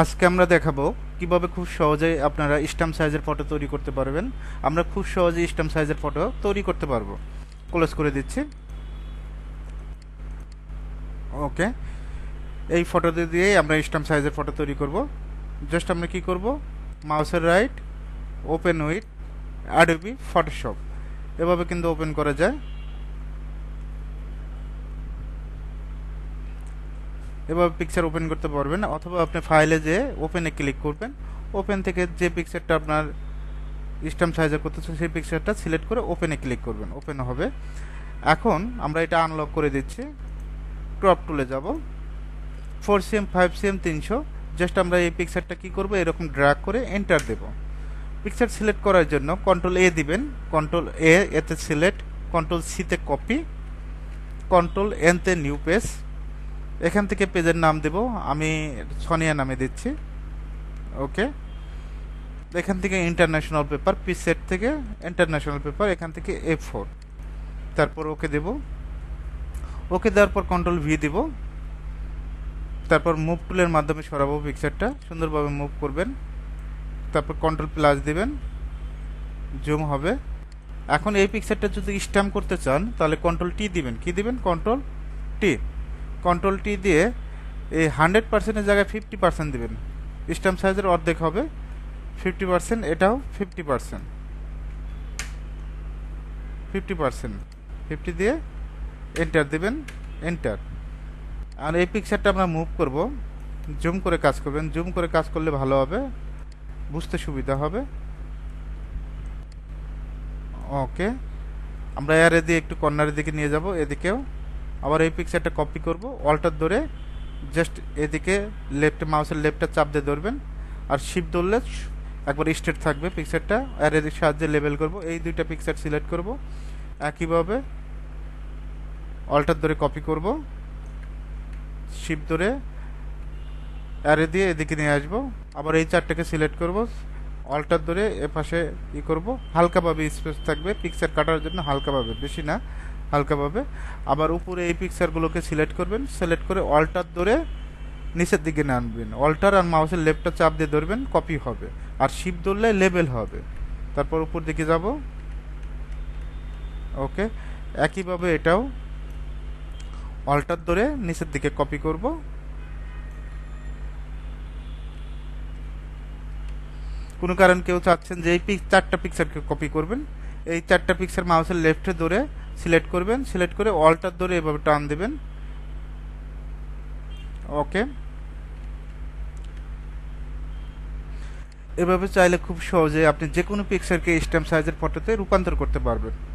আজকে আমরা দেখাবো কীভাবে খুব সহজেই আপনারা স্ট্যাম্প সাইজের ফটো তৈরি করতে পারবেন। আমরা খুব সহজেই স্ট্যাম্প সাইজের ফটো তৈরি করতে পারব। ক্লোজ করে দিচ্ছি। ওকে এই ফটো দিয়েই আমরা স্ট্যাম্প সাইজের ফটো তৈরি করব। জাস্ট আমরা কি করব? মাউসের right open with Adobe Photoshop এভাবে কিন্তু ওপেন করা যায়। এভাবে পিকচার ওপেন করতে পারবেন, অথবা আপনি ফাইলে যে ওপেনে ক্লিক করবেন ওপেন থেকে যে পিকচারটা আপনার স্ট্যাম্প সাইজের করতেছেন সেই পিকচারটা সিলেক্ট করে ওপেনে ক্লিক করবেন ওপেন হবে। এখন আমরা এটা আনলক করে দিচ্ছি ক্রপ টুলে যাব ফোর সিএম ফাইভ সিএম তিনশো জাস্ট আমরা এই পিকচারটা কি করব, এরকম ড্র্যাগ করে এন্টার দেব। পিকচার সিলেক্ট করার জন্য কন্ট্রোল এ দিবেন কন্ট্রোল এ এতে সিলেক্ট কন্ট্রোল সিতে কপি কন্ট্রোল এনতে নিউ পেজ এখান থেকে পেজের নাম দেব। আমি সোনিয়া নামে দিচ্ছি। ওকে? এখান থেকে ইন্টারন্যাশনাল পেপার পি সেট থেকে ইন্টারন্যাশনাল পেপার এখান থেকে এ ফোর তারপর ওকে দেব। ওকে দেওয়ার পর কন্ট্রোল ভি দেব। তারপর মুভ টুলের মাধ্যমে সরাবো পিকচারটা সুন্দরভাবে মুভ করবেন। তারপর কন্ট্রোল প্লাস দিবেন। জুম হবে। এখন এই পিকচারটা যদি স্ট্যাম্প করতে চান, তাহলে কন্ট্রোল টি দিবেন। কি দিবেন? কন্ট্রোল টি কন্ট্রোল টি দিয়ে এই হান্ড্রেড পার্সেন্টের জায়গায় ফিফটি পার্সেন্ট দেবেন। স্ট্যাম্প সাইজের অর্ধেক হবে। ফিফটি পার্সেন্ট এটাও fifty percent fifty percent fifty দিয়ে এন্টার দেবেন এন্টার আর এই পিকচারটা আমরা মুভ করব। জুম করে কাজ করবেন। জুম করে কাজ করলে ভালো হবে। বুঝতে সুবিধা হবে। ওকে আমরা এর দিয়ে একটু কর্নারের দিকে নিয়ে যাব। এদিকেও। আবার এই পিকচারটা কপি করব অল্টার ধরে জাস্ট এদিকে লেফট মাউসের লেফটটা চাপ দিয়ে ধরবেন, আর শিপ ধরলে একবার স্ট্রেট থাকবে পিকচারটা আর এর সাহায্যে লেবেল করব। এই দুইটা পিকচার সিলেক্ট করব, একইভাবে অল্টার ধরে কপি করব শিপ ধরে অ্যারে দিয়ে এদিকে নিয়ে আসব, আবার এই চারটাকে সিলেক্ট করব অল্টার ধরে এ পাশে ই করব, হালকাভাবে স্পেস থাকবে পিকচার কাটার জন্য হালকাভাবে, বেশি না। হালকাভাবে আবার উপরে এই পিকচারগুলোকে সিলেক্ট করবেন সিলেক্ট করে অল্টার ধরে নিচের দিকে নামবেন। অল্টার আর মাউসের লেফটটা চাপ দিয়ে ধরবেন কপি হবে। আর শিপ ধরলে লেবেল হবে। তারপর উপর দিকে যাব। ওকে একইভাবে এটাও অল্টার ধরে নিচের দিকে কপি করব। কোনো কারণ কেউ চাচ্ছেন যে এই পিক- চারটা পিকচারকে কপি করবেন। এই চারটা পিকচার মাউসের লেফটে ধরে সিলেক্ট করবেন, সিলেক্ট করে অল্টার ধরে এভাবে টান দেবেন। ওকে। এভাবে চাইলে খুব সহজে আপনি যে কোনো পিকচারকে স্ট্যাম্প সাইজের ফটোতে রূপান্তর করতে পারবেন।